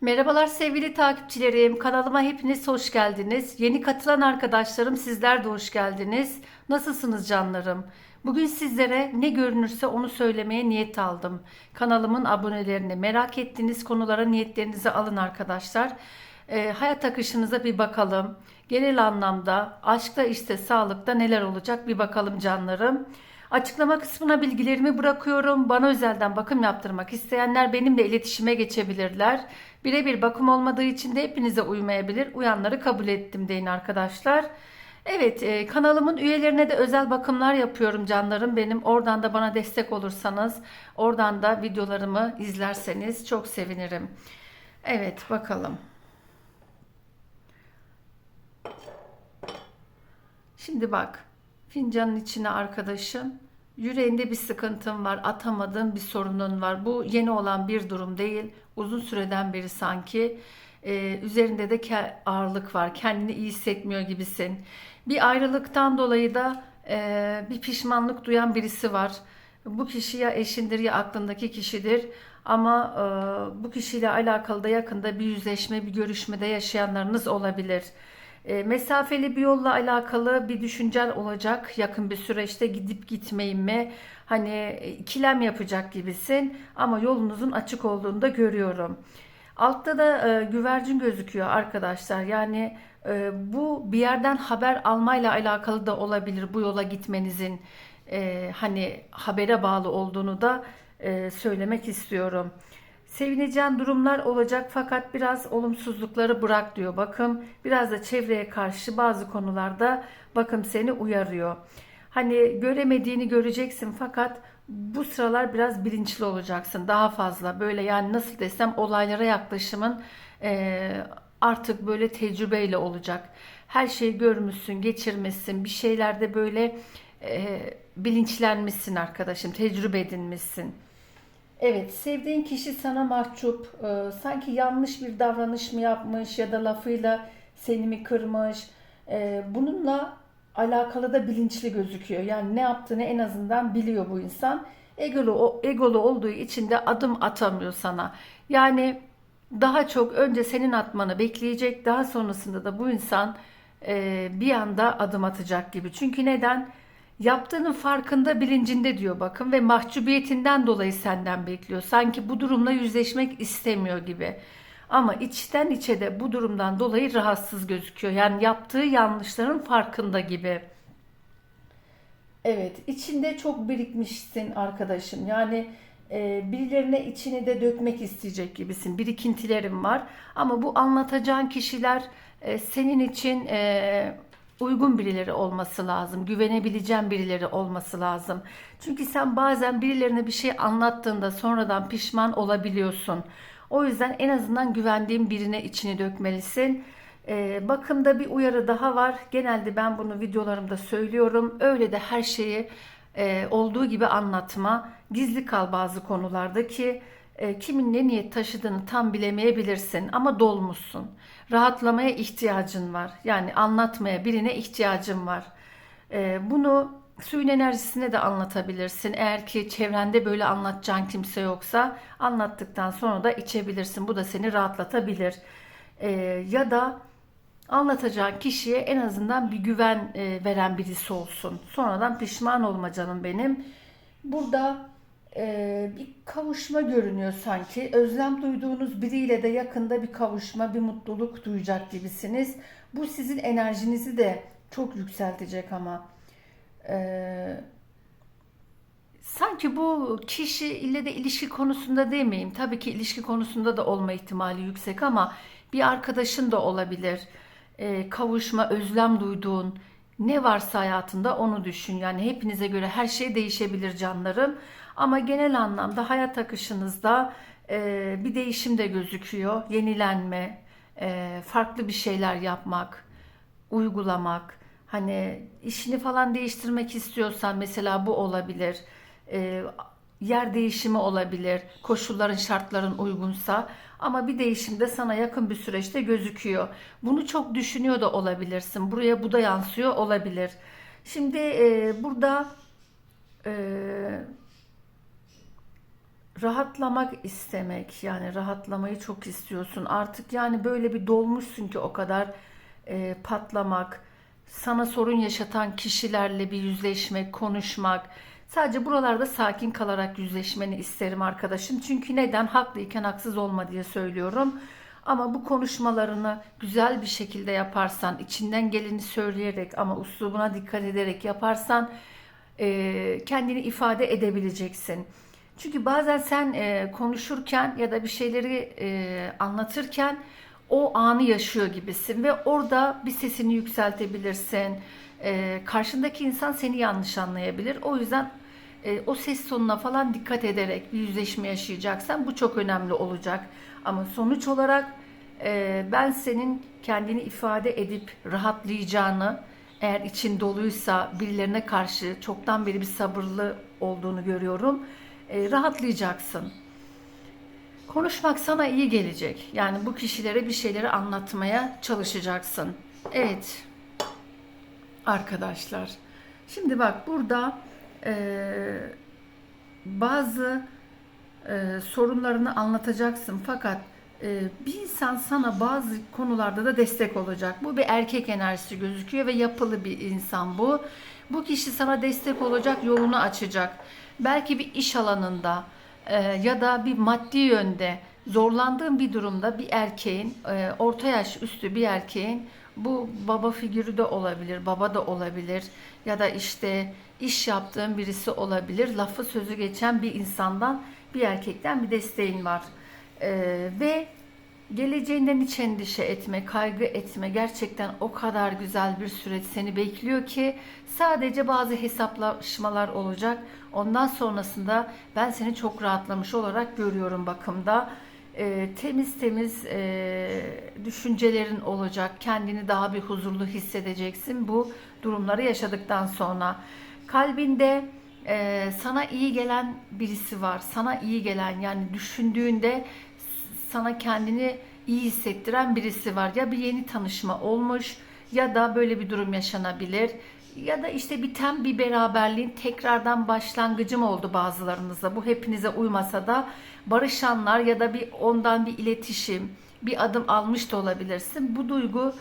Merhabalar sevgili takipçilerim. Kanalıma hepiniz hoş geldiniz. Yeni katılan arkadaşlarım sizler de hoş geldiniz. Nasılsınız canlarım? Bugün sizlere ne görünürse onu söylemeye niyet aldım. Kanalımın abonelerini merak ettiğiniz konulara niyetlerinizi alın arkadaşlar. Ee, hayat akışınıza bir bakalım. Genel anlamda aşkta işte sağlıkta neler olacak bir bakalım canlarım. Açıklama kısmına bilgilerimi bırakıyorum. Bana özelden bakım yaptırmak isteyenler benimle iletişime geçebilirler. Birebir bakım olmadığı için de hepinize uymayabilir. Uyanları kabul ettim deyin arkadaşlar. Evet e, kanalımın üyelerine de özel bakımlar yapıyorum canlarım benim. Oradan da bana destek olursanız, oradan da videolarımı izlerseniz çok sevinirim. Evet bakalım. Şimdi bak fincanın içine arkadaşım yüreğinde bir sıkıntın var atamadığın bir sorunun var. Bu yeni olan bir durum değil uzun süreden beri sanki Ee, üzerinde de ağırlık var kendini iyi hissetmiyor gibisin. Bir ayrılıktan dolayı da e, bir pişmanlık duyan birisi var. Bu kişi ya eşindir ya aklındaki kişidir. Ama e, bu kişiyle alakalı da yakında bir yüzleşme, bir görüşmede yaşayanlarınız olabilir. E, mesafeli bir yolla alakalı bir düşüncen olacak yakın bir süreçte gidip gitmeyin mi? Hani e, ikilem yapacak gibisin ama yolunuzun açık olduğunu da görüyorum. Altta da e, güvercin gözüküyor arkadaşlar. Yani e, bu bir yerden haber almayla alakalı da olabilir bu yola gitmenizin e, hani habere bağlı olduğunu da e, söylemek istiyorum. Sevineceğin durumlar olacak fakat biraz olumsuzlukları bırak diyor bakım. Biraz da çevreye karşı bazı konularda bakım seni uyarıyor. Hani göremediğini göreceksin fakat bu sıralar biraz bilinçli olacaksın. Daha fazla böyle yani nasıl desem olaylara yaklaşımın eee, artık böyle tecrübeyle olacak. Her şeyi görmüşsün, geçirmişsin. Bir şeylerde böyle eee, bilinçlenmişsin arkadaşım, tecrübe edinmişsin. Evet, sevdiğin kişi sana mahcup, e, sanki yanlış bir davranış mı yapmış ya da lafıyla seni mi kırmış. E, bununla alakalı da bilinçli gözüküyor. Yani ne yaptığını en azından biliyor bu insan. Egolu, egolu olduğu için de adım atamıyor sana. Yani daha çok önce senin atmanı bekleyecek, daha sonrasında da bu insan e, bir anda adım atacak gibi. Çünkü neden? Yaptığının farkında, bilincinde diyor bakın ve mahcubiyetinden dolayı senden bekliyor. Sanki bu durumla yüzleşmek istemiyor gibi. Ama içten içe de bu durumdan dolayı rahatsız gözüküyor. Yani yaptığı yanlışların farkında gibi. Evet, içinde çok birikmişsin arkadaşım. Yani e, birilerine içini de dökmek isteyecek gibisin. Birikintilerin var. Ama bu anlatacağın kişiler e, senin için e, uygun birileri olması lazım. Güvenebileceğin birileri olması lazım. Çünkü sen bazen birilerine bir şey anlattığında sonradan pişman olabiliyorsun. O yüzden en azından güvendiğin birine içini dökmelisin. Ee, bakımda bir uyarı daha var. Genelde ben bunu videolarımda söylüyorum. Öyle de her şeyi e, olduğu gibi anlatma. Gizli kal bazı konularda ki e, kimin ne niyet taşıdığını tam bilemeyebilirsin ama dolmuşsun. Rahatlamaya ihtiyacın var. Yani anlatmaya birine ihtiyacın var. E, bunu suyun enerjisine de anlatabilirsin. Eğer ki çevrende böyle anlatacağın kimse yoksa anlattıktan sonra da içebilirsin. Bu da seni rahatlatabilir. E, ya da anlatacağın kişiye en azından bir güven veren birisi olsun. Sonradan pişman olma canım benim. Burada e, bir kavuşma görünüyor sanki. Özlem duyduğunuz biriyle de yakında bir kavuşma, bir mutluluk duyacak gibisiniz. Bu sizin enerjinizi de çok yükseltecek ama. E, Sanki bu kişi ile de ilişki konusunda demeyeyim. Tabii ki ilişki konusunda da olma ihtimali yüksek ama bir arkadaşın da olabilir. Ee, kavuşma, özlem duyduğun ne varsa hayatında onu düşün. Yani hepinize göre her şey değişebilir canlarım. Ama genel anlamda hayat akışınızda e, bir değişim de gözüküyor. Yenilenme, e, farklı bir şeyler yapmak uygulamak. Hani işini falan değiştirmek istiyorsan mesela bu olabilir. Ee, yer değişimi olabilir. Koşulların, şartların uygunsa. Ama bir değişim de sana yakın bir süreçte gözüküyor. Bunu çok düşünüyor da olabilirsin. Buraya bu da yansıyor olabilir. Şimdi e, burada e, rahatlamak istemek yani rahatlamayı çok istiyorsun. Artık yani böyle bir dolmuşsun ki o kadar e, patlamak sana sorun yaşatan kişilerle bir yüzleşmek konuşmak. Sadece buralarda sakin kalarak yüzleşmeni isterim arkadaşım. Çünkü neden? Haklıyken haksız olma diye söylüyorum. Ama bu konuşmalarını güzel bir şekilde yaparsan içinden geleni söyleyerek ama üslubuna dikkat ederek yaparsan e, kendini ifade edebileceksin. Çünkü bazen sen e, konuşurken ya da bir şeyleri e, anlatırken o anı yaşıyor gibisin ve orada bir sesini yükseltebilirsin. E, karşındaki insan seni yanlış anlayabilir. O yüzden e, o ses tonuna falan dikkat ederek bir yüzleşme yaşayacaksan bu çok önemli olacak. Ama sonuç olarak e, ben senin kendini ifade edip rahatlayacağını, eğer için doluysa birilerine karşı çoktan beri bir sabırlı olduğunu görüyorum. E, rahatlayacaksın. Konuşmak sana iyi gelecek. Yani bu kişilere bir şeyleri anlatmaya çalışacaksın. Evet. Arkadaşlar. Şimdi bak burada e, bazı e, sorunlarını anlatacaksın fakat e, bir insan sana bazı konularda da destek olacak. Bu bir erkek enerjisi gözüküyor ve yapılı bir insan bu. Bu kişi sana destek olacak, yolunu açacak. Belki bir iş alanında e, ya da bir maddi yönde zorlandığın bir durumda bir erkeğin, e, orta yaş üstü bir erkeğin bu baba figürü de olabilir, baba da olabilir ya da işte iş yaptığın birisi olabilir. Lafı sözü geçen bir insandan, bir erkekten bir desteğin var. Ee, ve geleceğinden hiç endişe etme, kaygı etme. Gerçekten o kadar güzel bir süreç seni bekliyor ki sadece bazı hesaplaşmalar olacak. Ondan sonrasında ben seni çok rahatlamış olarak görüyorum bakımda. Ee, temiz temiz e, düşüncelerin olacak. Kendini daha bir huzurlu hissedeceksin bu durumları yaşadıktan sonra. Kalbinde e, sana iyi gelen birisi var. Sana iyi gelen yani düşündüğünde sana kendini iyi hissettiren birisi var. Ya bir yeni tanışma olmuş ya da böyle bir durum yaşanabilir. Ya da işte biten bir beraberliğin tekrardan başlangıcı mı oldu bazılarınızda? Bu hepinize uymasa da barışanlar ya da bir ondan bir iletişim, bir adım almış da olabilirsin. Bu duygu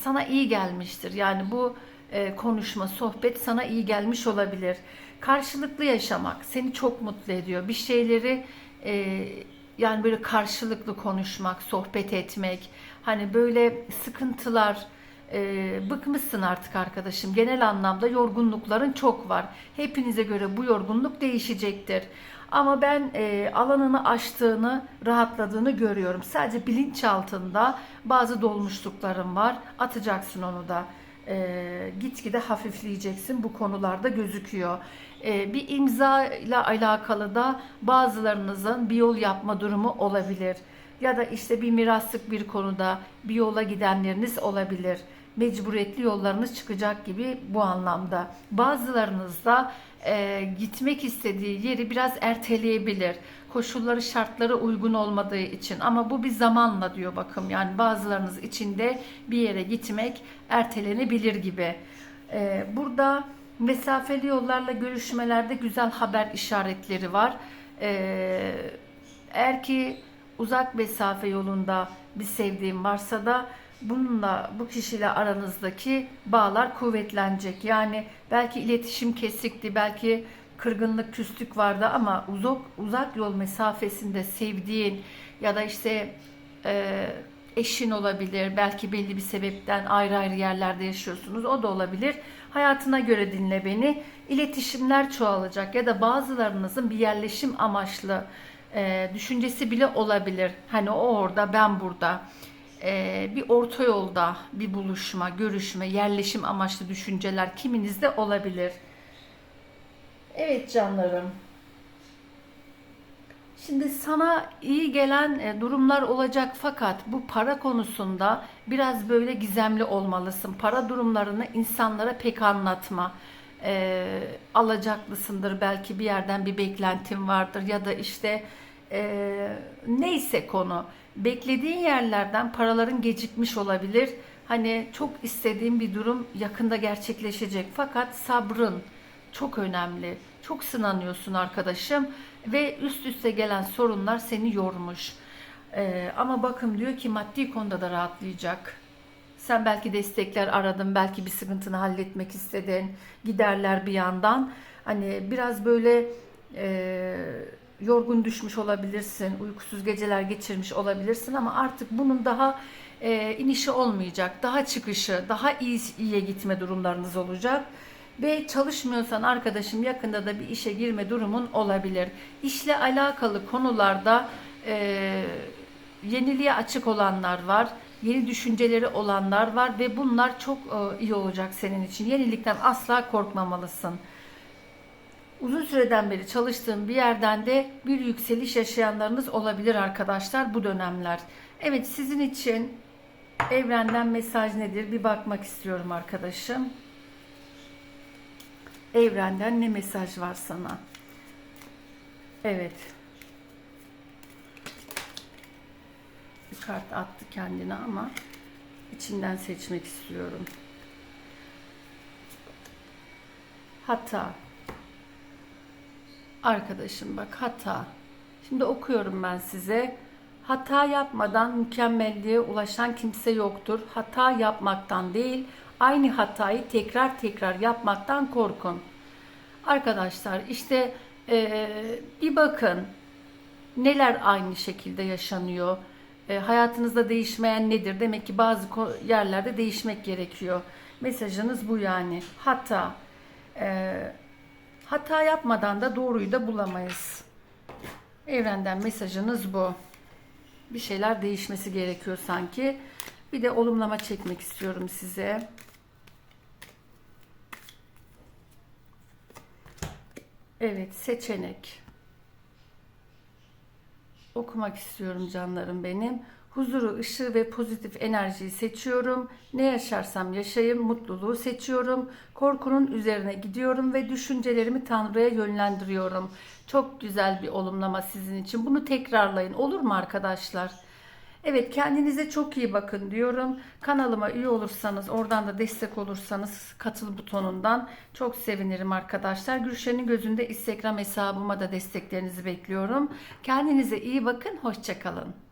sana iyi gelmiştir. Yani bu e, konuşma, sohbet sana iyi gelmiş olabilir. Karşılıklı yaşamak seni çok mutlu ediyor. Bir şeyleri e, yani böyle karşılıklı konuşmak, sohbet etmek, hani böyle sıkıntılar, e, bıkmışsın artık arkadaşım. Genel anlamda yorgunlukların çok var. Hepinize göre bu yorgunluk değişecektir. Ama ben e, alanını aştığını, rahatladığını görüyorum. Sadece bilinçaltında bazı dolmuşluklarım var. Atacaksın onu da. E, gitgide hafifleyeceksin. Bu konularda gözüküyor. E, bir imza ile alakalı da bazılarınızın bir yol yapma durumu olabilir. Ya da işte bir miraslık bir konuda bir yola gidenleriniz olabilir mecburiyetli yollarınız çıkacak gibi bu anlamda. Bazılarınız da e, gitmek istediği yeri biraz erteleyebilir. Koşulları şartları uygun olmadığı için ama bu bir zamanla diyor bakım yani bazılarınız içinde bir yere gitmek ertelenebilir gibi. E, burada mesafeli yollarla görüşmelerde güzel haber işaretleri var. E, eğer ki uzak mesafe yolunda bir sevdiğim varsa da bununla bu kişiyle aranızdaki bağlar kuvvetlenecek. Yani belki iletişim kesikti, belki kırgınlık, küslük vardı ama uzak uzak yol mesafesinde sevdiğin ya da işte e, eşin olabilir. Belki belli bir sebepten ayrı ayrı yerlerde yaşıyorsunuz. O da olabilir. Hayatına göre dinle beni. İletişimler çoğalacak ya da bazılarınızın bir yerleşim amaçlı e, düşüncesi bile olabilir. Hani o orada, ben burada e, bir orta yolda bir buluşma, görüşme, yerleşim amaçlı düşünceler kiminizde olabilir. Evet canlarım. Şimdi sana iyi gelen e, durumlar olacak fakat bu para konusunda biraz böyle gizemli olmalısın. Para durumlarını insanlara pek anlatma. E, alacaklısındır belki bir yerden bir beklentin vardır ya da işte e, neyse konu beklediğin yerlerden paraların gecikmiş olabilir. Hani çok istediğin bir durum yakında gerçekleşecek fakat sabrın çok önemli. Çok sınanıyorsun arkadaşım ve üst üste gelen sorunlar seni yormuş. Ee, ama bakım diyor ki maddi konuda da rahatlayacak. Sen belki destekler aradın, belki bir sıkıntını halletmek istedin, giderler bir yandan. Hani biraz böyle e, yorgun düşmüş olabilirsin, uykusuz geceler geçirmiş olabilirsin ama artık bunun daha e, inişi olmayacak, daha çıkışı, daha iyi, iyiye gitme durumlarınız olacak. Ve çalışmıyorsan arkadaşım yakında da bir işe girme durumun olabilir. İşle alakalı konularda e, yeniliğe açık olanlar var. Yeni düşünceleri olanlar var ve bunlar çok e, iyi olacak senin için. Yenilikten asla korkmamalısın. Uzun süreden beri çalıştığım bir yerden de bir yükseliş yaşayanlarınız olabilir arkadaşlar bu dönemler. Evet sizin için evrenden mesaj nedir bir bakmak istiyorum arkadaşım. Evrenden ne mesaj var sana? Evet. Bir kart attı kendine ama içinden seçmek istiyorum. Hata. Arkadaşım bak hata. Şimdi okuyorum ben size. Hata yapmadan mükemmelliğe ulaşan kimse yoktur. Hata yapmaktan değil, aynı hatayı tekrar tekrar yapmaktan korkun. Arkadaşlar işte eee, bir bakın neler aynı şekilde yaşanıyor. E, hayatınızda değişmeyen nedir? Demek ki bazı yerlerde değişmek gerekiyor. Mesajınız bu yani. Hata. E, hata yapmadan da doğruyu da bulamayız. Evrenden mesajınız bu. Bir şeyler değişmesi gerekiyor sanki. Bir de olumlama çekmek istiyorum size. Evet, seçenek. Okumak istiyorum canlarım benim. Huzuru, ışığı ve pozitif enerjiyi seçiyorum. Ne yaşarsam yaşayayım, mutluluğu seçiyorum. Korkunun üzerine gidiyorum ve düşüncelerimi Tanrı'ya yönlendiriyorum. Çok güzel bir olumlama sizin için. Bunu tekrarlayın. Olur mu arkadaşlar? Evet kendinize çok iyi bakın diyorum. Kanalıma üye olursanız oradan da destek olursanız katıl butonundan çok sevinirim arkadaşlar. Gülşen'in gözünde Instagram hesabıma da desteklerinizi bekliyorum. Kendinize iyi bakın. Hoşçakalın.